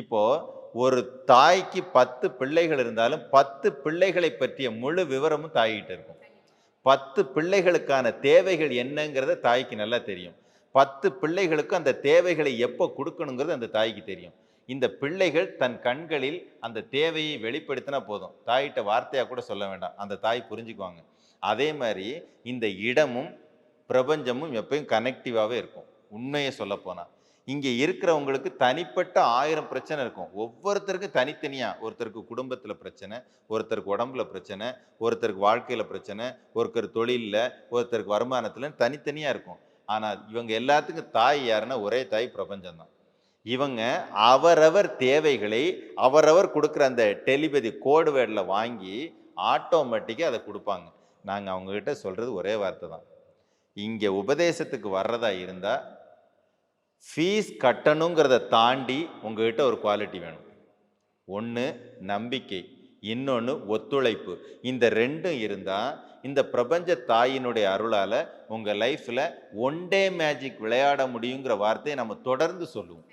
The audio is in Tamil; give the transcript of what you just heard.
இப்போ ஒரு தாய்க்கு பத்து பிள்ளைகள் இருந்தாலும் பத்து பிள்ளைகளை பற்றிய முழு விவரமும் தாய்கிட்ட இருக்கும். பத்து பிள்ளைகளுக்கான தேவைகள் என்னங்கிறத தாய்க்கு நல்லா தெரியும். பத்து பிள்ளைகளுக்கும் அந்த தேவைகளை எப்போ கொடுக்கணுங்கிறது அந்த தாய்க்கு தெரியும். இந்த பிள்ளைகள் தன் கண்களில் அந்த தேவையை வெளிப்படுத்தினா போதும். தாயிட்ட வார்த்தையாக கூட சொல்ல வேண்டாம். அந்த தாய் புரிஞ்சுக்குவாங்க. அதே மாதிரி இந்த இடமும் பிரபஞ்சமும் எப்பயும் கனெக்டிவாகவே இருக்கும். உண்மையை சொல்லப்போனால் இங்கே இருக்கிறவங்களுக்கு தனிப்பட்ட ஆயிரம் பிரச்சனை இருக்கும். ஒவ்வொருத்தருக்கும் தனித்தனியாக ஒருத்தருக்கு குடும்பத்தில் பிரச்சனை ஒருத்தருக்கு உடம்புல பிரச்சனை ஒருத்தருக்கு வாழ்க்கையில் பிரச்சனை ஒருத்தர் தொழிலில் ஒருத்தருக்கு வருமானத்தில் தனித்தனியாக இருக்கும். ஆனால் இவங்க எல்லாத்துக்கும் தாய் யாருன்னா ஒரே தாய் பிரபஞ்சம்தான். இவங்க அவரவர் தேவைகளை அவரவர் கொடுக்குற அந்த டெலிபதி கோடு வேர்டில் வாங்கி ஆட்டோமேட்டிக்காக அதை கொடுப்பாங்க. நாங்கள் அவங்கக்கிட்ட சொல்கிறது ஒரே வார்த்தை தான் இங்கே உபதேசத்துக்கு வர்றதா இருந்தால் ஃபீஸ் கட்டணுங்கிறத தாண்டி உங்ககிட்ட ஒரு குவாலிட்டி வேணும். ஒன்று நம்பிக்கை. இன்னொன்று ஒத்துழைப்பு. இந்த ரெண்டும் இருந்தால் இந்த பிரபஞ்ச தாயினுடைய அருளால் உங்கள் லைஃப்பில் ஒன் டே மேஜிக் விளையாட முடியுங்கிற வார்த்தையை நம்ம தொடர்ந்து சொல்லுவோம்.